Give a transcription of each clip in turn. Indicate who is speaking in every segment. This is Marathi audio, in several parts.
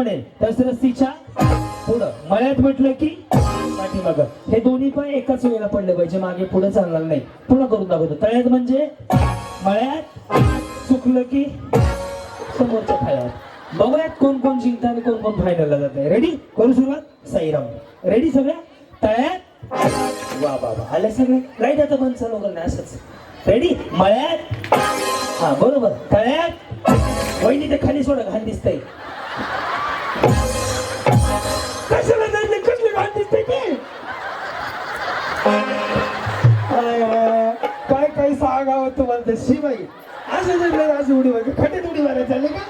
Speaker 1: म्हणेल तस तिच्या पुढं. मळ्यात म्हटलं की पाठीमाग. हे दोन्ही पण एकाच वेळेला पडले पाहिजे मागे पुढे चालणार नाही. पुढे करून दाखवतो. तळ्यात म्हणजे मळ्यात चुकलं की समोरच्या फळ्यात बघूयात कोण कोण जिंकतं आणि कोण कोण फायनलला जात आहे रेडी करू सुरुवात? साईराम. रेडी सगळ्या? तळ्यात? वा बाबा वा. आल्या सगळे? राईट आता बंद चालू करणार असंच. रेडी मळ्यात? हा बरोबर. तळ्यात? वहिनी ते खाली सोडा. घाल दिसतंय. कसलं काय काय सांगावं तुम्हाला ते शिवाई. असं जर असं उडी मारते खटेत उडी मारायला चालले का?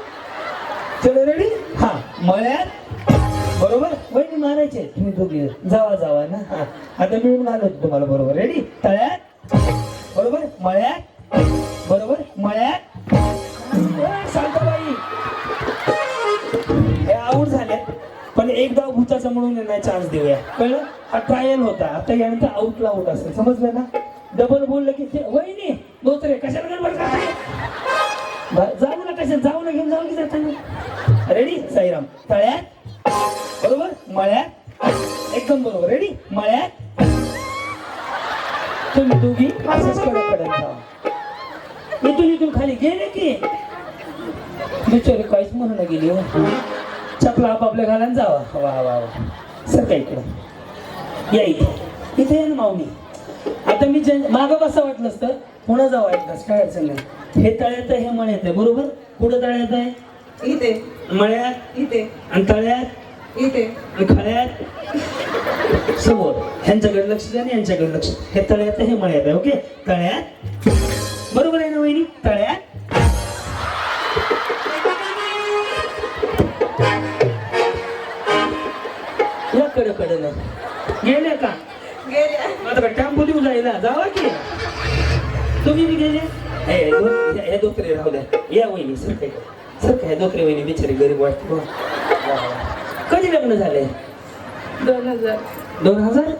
Speaker 1: चलो रेडी हा मळ्यात. बरोबर? वहिनी मारायचे. तुम्ही दोघी जावा जावा ना. हा. आता मिळून घालवतो तुम्हाला बरोबर. रेडी तळ्यात. बरोबर? मळ्यात. बरोबर? मळ्यात. एक एकदा भूताचा म्हणून यांना चान्स देऊया. कळलं? हा ट्रायल होता. आता यानंतर आऊटला आऊट असेल. समजलं ना? डबल बोललं की ते वहिनी दोतरे कशाला गडबड करताय? जाऊ ना कशा जाऊ ना घेऊन जाऊ की जाताना? रेडी साईराम. तळ्यात. बरोबर? मळ्यात. एकदम बरोबर. रेडी मळ्यात. तुम्ही दोघी असंच कडक कडक जावा इथून इथून खाली गेले की? बिचारे काहीच म्हणून गेली हो. चपला आपापल्या घालान जावा. वा वा वा. सर काय इकडं? या इथे. इथे ना माऊनी आता मी जे मागं बसा वाटलं असतं पुढं जावं ऐकलंस काय अडचण नाही. हे तळ्यात आहे हे मळ्यात आहे बरोबर? पुढं तळ्यात आहे?
Speaker 2: इथे.
Speaker 1: मळ्यात.
Speaker 2: इथे.
Speaker 1: आणि तळ्यात?
Speaker 2: इथे.
Speaker 1: आणि खळ्यात समोर. ह्यांच्याकडे लक्ष द्या आणि यांच्याकडे लक्ष. हे तळ्यात हे मळ्यात आहे ओके? तळ्यात. बरोबर आहे ना वहिनी? तळ्यात. दोकरे राहू द्या. या वहिनी सर काय? सर काय वहिनी बिचारी गरीब वाटते. कधी लग्न झाले
Speaker 2: दोन हजार.
Speaker 1: दोन हजार?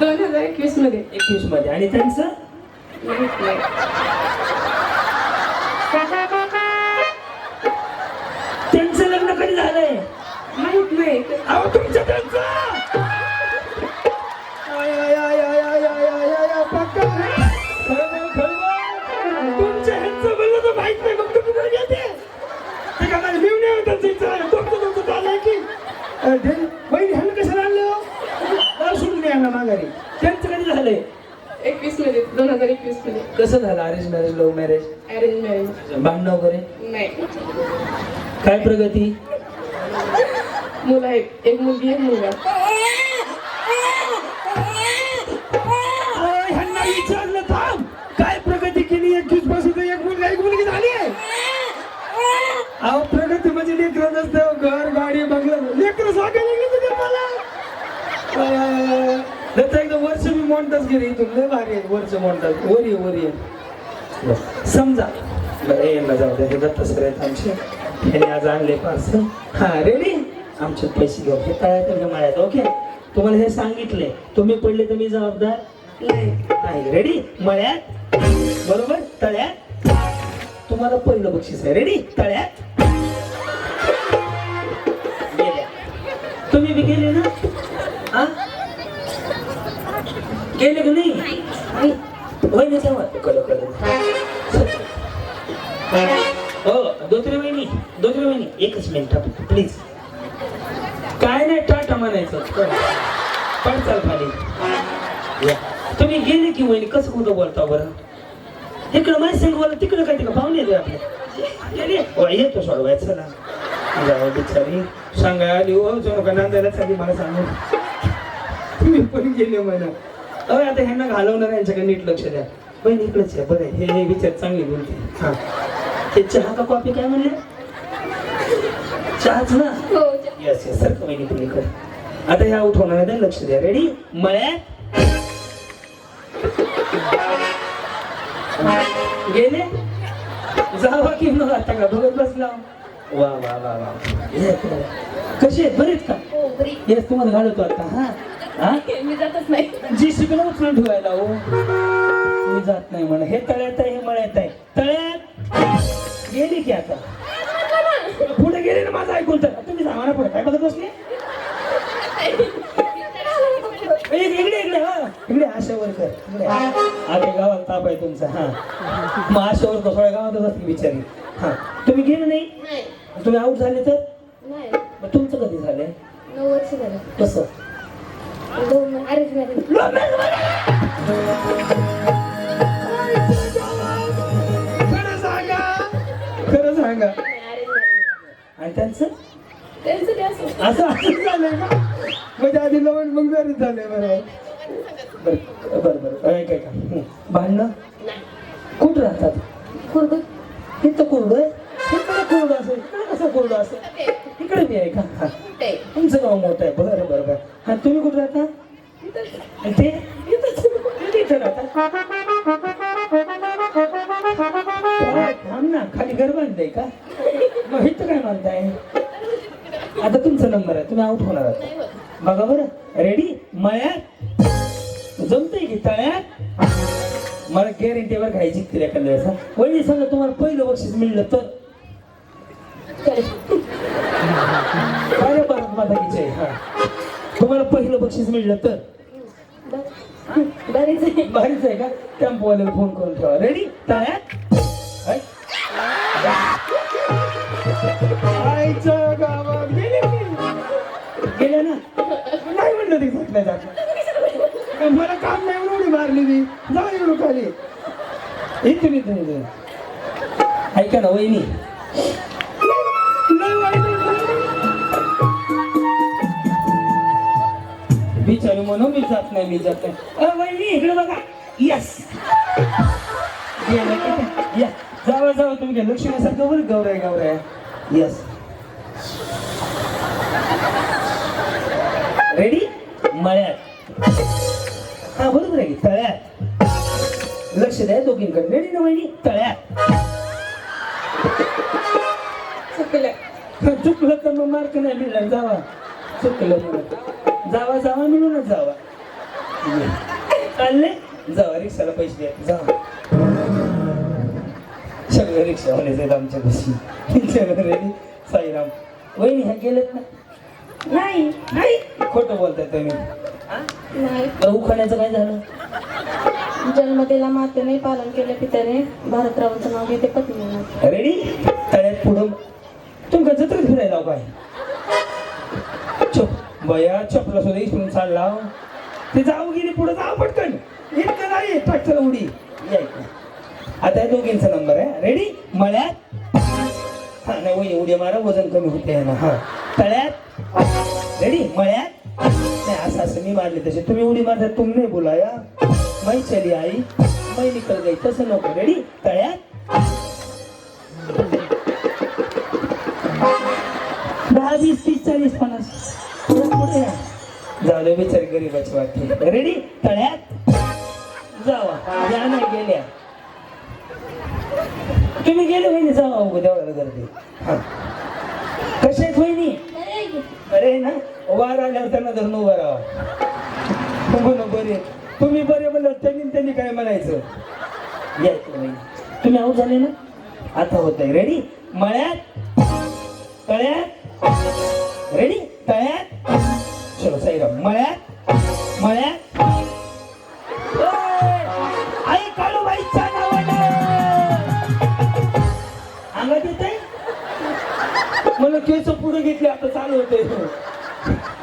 Speaker 2: दोन हजार
Speaker 1: एकवीसमध्ये. एकवीसमध्ये. आणि त्यांचं? त्यांचं लग्न कधी झालंय?
Speaker 2: माहीत नाही.
Speaker 1: अहो कसं झालं arrange marriage love marriage
Speaker 2: arrange marriage
Speaker 1: भांडणं वगैरे?
Speaker 2: नाही.
Speaker 1: काय प्रगती?
Speaker 2: मुलं आहेत. एक मुलगी एक मुलगा.
Speaker 1: अरे, ह्यांना विचारलं थांब. काय प्रगती केली? एकवीसपासून एक मुलगा एक मुलगी झाली. आहे अहो प्रगती म्हणजे लेकरं नसतं घर गाडी बंगला. लेकरं सांगायला लागली मला. अं, त्याचं एकदा वर्ष मी मोंटाच गेले इथून. लय भारी आहे वर्ष मोंटाच वरी ये वरी ये समजा. बरं, हे यांना जाऊ द्या. हे दत्त सर आहेत आमचे. ह्याने आज आणले पार्सल हा रेडी आमचे पैसे घेऊ हे तळ्यात आणि माळ्यात ओके तुम्हाला हे सांगितले तुम्ही पडले तर मी जबाबदार?
Speaker 2: नाही.
Speaker 1: नाही. रेडी मळ्यात? बरोबर? तळ्यात? तुम्हाला पहिलं बक्षीस आहे. रेडी तळ्यात? तुम्ही बी गेले ना? हा गेले का नाही? वहिनी तेव्हा? कळ कळ हो दोतरे वहिनी दोतरे वहिनी एकच मिनिट प्लीज काय नाही टाटा म्हणायचं. पण चाल खाली. तुम्ही गेले की वहिनी कसं कुठं बोलता बरं? इकडं माझ्या संग बोला तिकडं काय तिकडं पाहुणे येते आपले. गेले? हो, येतो सोडवायचं ना जाऊ बिचारी सांगाय आली हो जणू का नांदायला चालली मला सांगू. तुम्ही पण गेले म्हणा. अरे आता ह्यांना घालवणार यांच्याकडे नीट लक्ष द्या. बहीण इकडेच आहे बरं हे हे विचार चांगले बोलते. हा. हे चहा का कॉफी काय म्हणले? चहाच ना?
Speaker 2: हो
Speaker 1: येस येस सारखं वहिनी तुम्ही इकडे आता ह्या उठवणार आहे लक्ष द्या. रेडी मळ्यात गेले? जावा की मग आता का? बघत बसला. वा वा वा वा. हे. कसे बरेत का?
Speaker 2: हो
Speaker 1: येस तुम्हाला घालवतो आता हा हा.
Speaker 2: मी जातच नाही.
Speaker 1: जी शिकणं उचलून ठेवायला हो. मी जात नाही म्हणा. हे तळ्यात आहे हे मळ्यात आहे. तळ्यात गेली की आता? पुढे गेले ना माझं ऐकून तर. तुम्ही सांगा ना पुढे. काय बघत बसले? इकडे इकडे हा. इकडे आशावर कर इकडे आता गावात ताप आहे तुमचा. हा. मग आशावर कर थोड्या गावातच असते बिचारी. हा. तुम्ही गेले नाही? तुम्ही आऊट झाले तर? तुमचं कधी झालंय?
Speaker 2: नऊ वर्ष झालं.
Speaker 1: कसं?
Speaker 2: दोन अरेंज मॅरेज
Speaker 1: खरं सांगा खरं सांगा
Speaker 2: मॅरेज
Speaker 1: आणि त्यांचं
Speaker 2: ते असं
Speaker 1: असं झालंय का म्हणजे आधी लवण मग जरी झालंय बरोबर बरं बरं बरं ऐक ऐका हं. भांडणं कुठं राहतात
Speaker 2: खुर्द
Speaker 1: इथं कोरडं आहे इकडे कोरडं असेल इकडे कसं कोरडं असेल? इकडे मी आहे का तुमचं गाव मोठं आहे. बरं बरं बरं. हा तुम्ही कुठं राहता? आणि ते? ते इथं राहतात अरे, थांब ना? खाली घर बांधलंय का? मग इथं काय मानताय आता तुमचा नंबर आहे. तुम्ही आउट होणार आहात. बघा बरं. रेडी मळ्यात? जमतंय की तळ्यात? मला गॅरंटीवर खायची तिला एखाद्या वेळेस. वहिनी सांगा तुम्हाला पहिलं बक्षीस मिळलं तर? अरे भारत माता जय हा तुम्हाला पहिलं बक्षीस मिळलं तर?
Speaker 2: बरेच आहे.
Speaker 1: भारीच आहे का? टेम्पोवाल्याला फोन करून ठेवा. रेडी तळ्यात गावात गेले? गेल्या ना? नाही म्हणलं ते नाही. जात. मला काम नाही म्हणून उडी मारली ती जा एवढं खाली. इथून इथून ऐका ना वहिनी. बिचारी म्हणून मी जात नाही मी जात नाही. इकडे बघा. यस जावा जावा तुम्ही लक्ष्मीसारखं बरं गौराय गौराय यस रेडी मळ्यात. हा बरोबर आहे तळ्यात. लक्ष द्या दोघींकडे रेडी ना वहिनी? तळ्यात.
Speaker 2: चुकलं.
Speaker 1: चुकलं तर मग मार्क नाही मिळणार. जावा. चुकलं. जावा जावा मिळूनच जावा. चालले जावा रिक्षाला पैसे द्या. जावा. सगळे रिक्षावाले आहेत आमच्या कशी रेडी. साईराम. वहिनी ह्या गेलेत ना?
Speaker 2: नाही
Speaker 1: नाही. खोटं बोलताय तुम्ही.
Speaker 2: नाही.
Speaker 1: उखाण्याचं काय झालं?
Speaker 2: जन्मतेला मातेने पालन केले पित्याने भारतरावांचं नाव घेते पत्नीने
Speaker 1: रेडी? तळ्यात पुढं. तुमका जत्रेत फिरायला काय बया चपला सुद्धा इकडून चालला. ते जाऊ गेली पुढे जाऊ पटकन. इतकं नाही? ट्रॅक्टर उडी. आता या दोघींचा नंबर आहे. रेडी मळ्यात. हा नाही वही उड्या मारा वजन कमी होते ना हा. तळ्यात. रेडी मळ्यात. नाही असं असं मी मारले तसे. तुम्ही उडी मारता तुम्ही नाही बोलाया मै चली आई. मै निकल गई तसं नको. रेडी तळ्यात. दहा वीस तीस चाळीस पन्नास. झालो मी बिचारी गरीबाची वाटते. रेडी तळ्यात? जावा. या नाही गेल्या. तुम्ही गेले वहिनी जावा उभं देवळाला गर्दी. हा. कसे आहेत वहिनी? अरे ना? वार आल्यावर त्यांना धरून उभा राहा म्हणून बरे. तुम्ही बरे म्हणलं त्यांनी त्यांनी काय म्हणायचं? यायचं वहिनी. तुम्ही आऊ झाले ना? आता होत आहे रेडी मळ्यात? तळ्यात? रेडी तळ्यात? चलो साईराम मळ्यात मळ्यात ओय! आई काळूबाईच्या नावानं अंगात येत मला केस पुढे घेतले आता चालू होते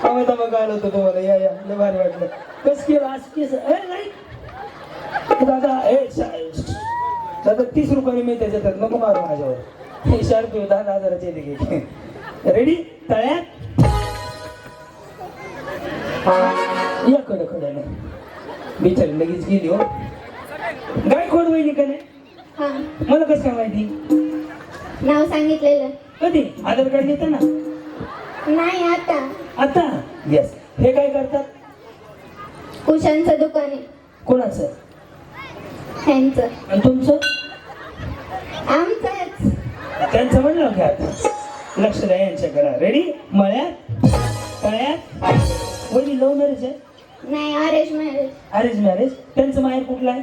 Speaker 1: आम्ही तर मग आलो होतो तुम्हाला या या लय भारी वाटलं कस केलं आज केस ए नाही दादा ए दादा तीस रुपयाने मी त्याच्यात नको मारू माझ्यावर हे शार्प दहा दहा हजाराचे रेडी तळ्यात या कडे कडे बिचारी लगेच गेली हो. गाय खोड वहिनी का नाही
Speaker 2: हा.
Speaker 1: मला कसं काय माहिती?
Speaker 2: नाव सांगितलेलं.
Speaker 1: कधी? आधार कार्ड देतं ना?
Speaker 2: नाही आता.
Speaker 1: आता? येस हे काय करतात?
Speaker 2: कुशांचं दुकान आहे.
Speaker 1: कोणाचं?
Speaker 2: ह्यांचं.
Speaker 1: आणि तुमचं?
Speaker 2: आमचंच.
Speaker 1: त्यांचं म्हणलं आता लक्ष द्या यांच्याकडे. रेडी मळ्यात? तळ्यात वहिनी लव्ह मॅरेज आहे?
Speaker 2: नाही अरेंज मॅरेज
Speaker 1: अरेंज मॅरेज त्यांचं माहेर कुठलं आहे?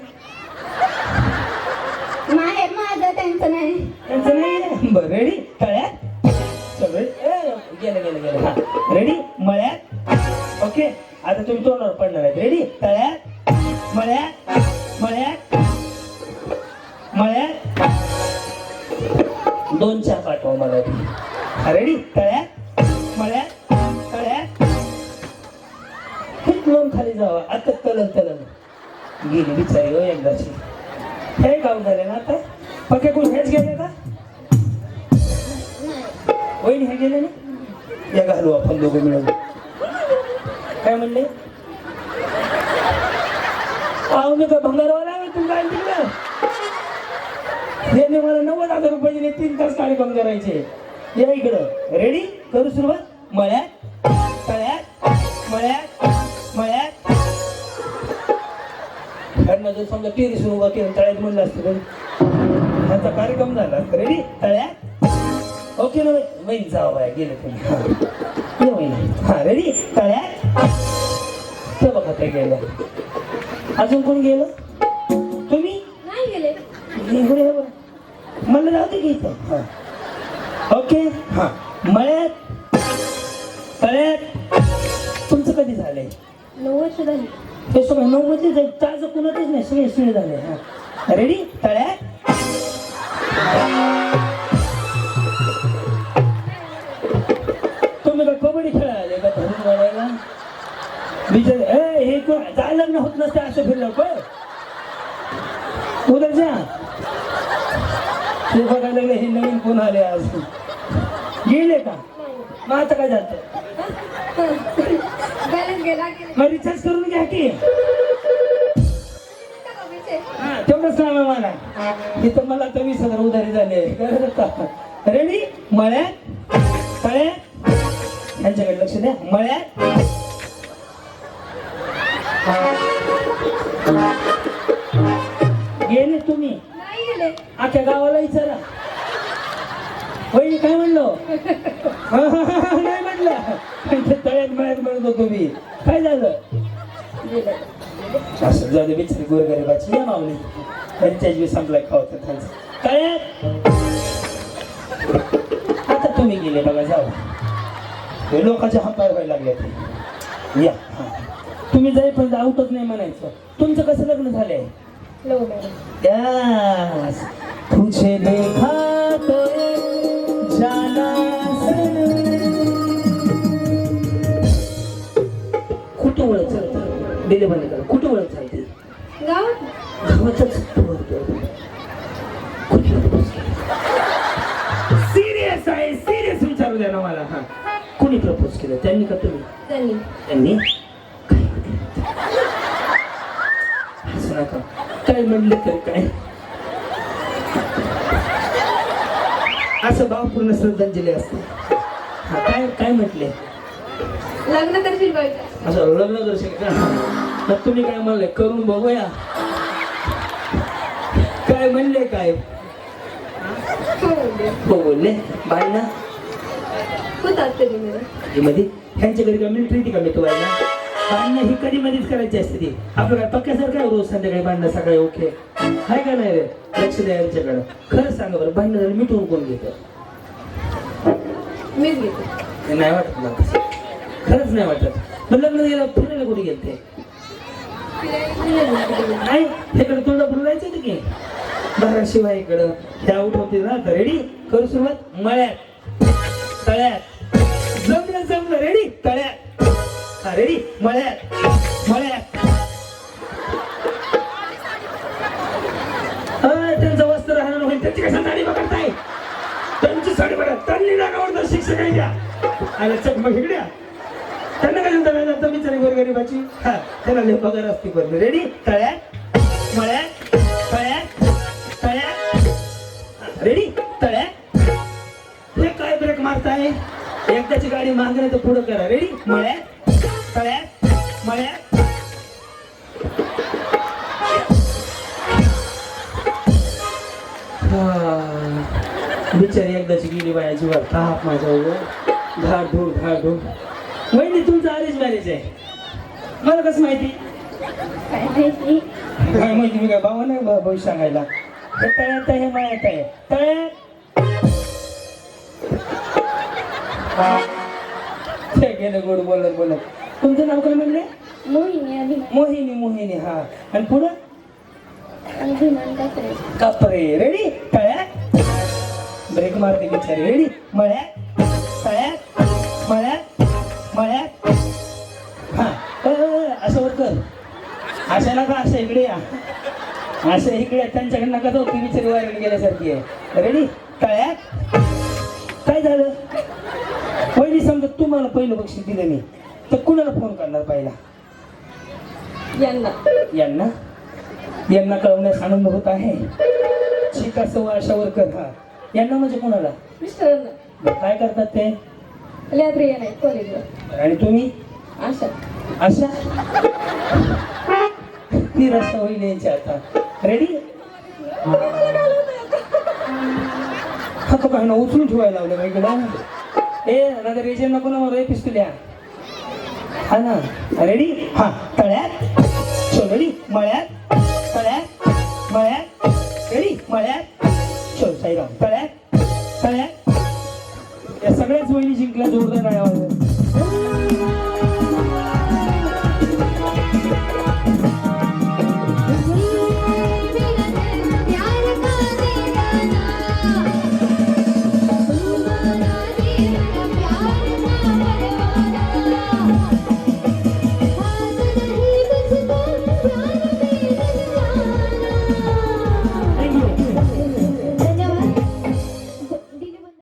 Speaker 2: माहेर माझं त्यांचं नाही.
Speaker 1: त्यांचं नाही आहे? बरं रेडी तळ्यात? सगळे ए, गेलं गेलं गेलं. हा. रेडी मळ्यात? ओके आता तुम्ही तोंडावर पडणार आहेत. रेडी तळ्यात? मळ्यात? मळ्यात? मळ्यात? दोन चहा पाठवा मला. रेडी तळ्यात? मळ्यात? खूप खाली जावं. आता तलन तलन गेली बिचारी हो एकदाची. हे गाव झाले ना आता? पक्के कोण हेच गेले का? वहीन हे गेले ना? या घालू आपण दोघं मिळून. काय म्हणले? अहो मी का भंगारवाला आहे तुमचा काय तिकडं मला नव्वद हजार रुपये दिले तीन तास कार्यक्रम करायचे या इकडं. रेडी करू सुरुवात? मळ्यात? तळ्यात? मळ्यात? मळ्यात त्यांना जर समजा टेरी सुरू उभा केलं तळ्यात म्हणलं असतं तर. त्यांचा कार्यक्रम झाला रेडी तळ्यात? ओके ना वहीन जावं बाया गेले तुम्ही हा. हा रेडी तळ्यात? ते बघा ते गेलं. अजून कोण गेलं? तुम्ही?
Speaker 2: नाही गेले.
Speaker 1: इकडे हे बघा. मला जाऊ दे की इथं. हा. ओके हा. मळ्यात? तळ्यात? तुमचं कधी झालंय?
Speaker 2: वर्ष झाली
Speaker 1: हे सगळं मध्ये जाईल ताज कुणातच नाही सगळे सगळे झाले. हा. रेडी तळ्यात तुम्ही का कबड्डी खेळायला का धरून वाढायला बिचारे ए हे जाय लग्न होत नसते असं फिरलं पण उद्या जा. ते बघायला लागले हे नवीन कोण आले आज? गेले का? मग आता काय जातं मग रिचार्ज करून घ्या की. हा, तेवढंच आहे मला. इथं मला तर वीस हजार उधारी झाले. रेडी मळ्यात? तळ्यात यांच्याकडे लक्ष द्या. मळ्यात? गेले तुम्ही. आख्या गावाला विचारा. वहिनी काय म्हणलो? नाही म्हणलं ते तळ्यात मळ्यात म्हणत होतो मी काय झालं? असं दे बिचारी गोरगरिबाची. या माऊली. त्यांच्या जीव संपलाय खावतं त्यांचं तळ्यात. आता तुम्ही गेले बघा जाऊ. हे लोकांच्या हातावर व्हायला लागले ते या. तुम्ही जाईपर्यंत आउटच नाही म्हणायचं. तुमचं कसं लग्न झालंय? तुझे देखा तो दिले बंद करा. ओळख चालते
Speaker 2: गावात?
Speaker 1: गावातच सिरियस आहे. सिरियस विचारू द्या ना मला. हा. कोणी प्रपोज केलं? त्यांनी का तुम्ही?
Speaker 2: त्यांनी.
Speaker 1: काय म्हणले तर काय? असं भावपूर्ण श्रद्धांजली असते. हा, काय काय म्हटले?
Speaker 2: लग्न करशील बाईचं
Speaker 1: असं लग्न दर्शक का? मग तुम्ही काय म्हणले? करून बघूया. काय म्हणले काय?
Speaker 2: हो बोलले.
Speaker 1: हो बोलले. बाय ना
Speaker 2: कधी
Speaker 1: मध्ये ह्यांच्या घरी काय मिलिटरी होती का मी तो व्हायला भांडणं ही कधी मध्येच करायची असते ती. आपलं काय पक्क्यासारखं आहे रोज संध्याकाळी भांडणं सकाळी ओके. काय का नाही रे? लक्ष द्या यांच्याकडं. खरं सांगा बरं भांडणं झालं मिटवून कोण घेतं?
Speaker 2: मीच घेते.
Speaker 1: हे नाही वाटत मला. खरंच नाही वाटत. मग लग्न गेलं फिरायला कुठे गेलते? नाही तुळजापूर जायचं होतं की? धाराशिवाय इकडं. ह्या आउट होते ना तर रेडी करू सुरुवात? मळ्यात. तळ्यात. जमलं जमलं. रेडी तळ्यात. अरे रेडी मळ्यात मळ्यात. हा, त्यांचं वस्त्र राहणार होईल त्यांची कशा साडी पकडताय? त्यांची साडी बघा त्यांनी नागावर तर शिक्षक आहे द्या आणि चकमक इकड्या त्यांना काय म्हणता आता बिचारी गोरगरीबाची. हा त्यांना लय पगार असते पण. रेडी तळ्यात? बिचारी एकदाची गेली बाया जीवात ताप माझ्या उभं धाड धूड धाड धूड. वहिनी तुमचं अरेंज मॅरेज आहे. मला कसं माहिती?
Speaker 2: काय माहिती?
Speaker 1: काय माहिती मी काय बाबा नाही भविष्य सांगायला? हे तळ्यात आहे मळ्यात आहे. तळ्यात. ते गेलं गोड बोलत बोलत. तुमचं नाव काय म्हणले?
Speaker 2: मोहिनी अभिमान
Speaker 1: मोहिनी मोहिनी हा. आणि पुढं?
Speaker 2: अभिमान
Speaker 1: कापरे. रेडी तळ्यात. ब्रेक मारते बिचारी रेडी मळ्यात तळ्यात मळ्यात मळ्यात हा. असं वर कर. असं नका असं इकडे या. असं इकडे त्यांच्याकडे नका जाऊ. ती बिचारी वायरल गेल्यासारखी आहे. रेडी तळ्यात काय झालं? पहिली समजा तुम्हाला पहिलं बक्षीस दिलं मी तर कुणाला फोन करणार पहिला?
Speaker 2: यांना.
Speaker 1: यांना? यांना कळवण्यास आनंद होत आहे. शिका सव्वा आशा वर्कर हा. यांना म्हणजे कोणाला?
Speaker 2: मिस्टरांना
Speaker 1: काय करतात ते?
Speaker 2: लॅब्रियन आहे कॉलेजला
Speaker 1: आणि तुम्ही?
Speaker 2: आशा.
Speaker 1: अशा ती रस्ता होईल यांच्या आता. रेडी हा तो काय ना उचलून ठेवायला लावलं इकडं ए दादा रेजन नको ना मला पिस्तुल्या हा ना. रेडी हा. तळ्यात. रेडी मळ्यात. तळ्यात. मळ्यात. रेडी मळ्यात. चल साईराम तळ्यात तळ्यात या सगळ्याच वहिनी जिंकल्या जोरदार आवाज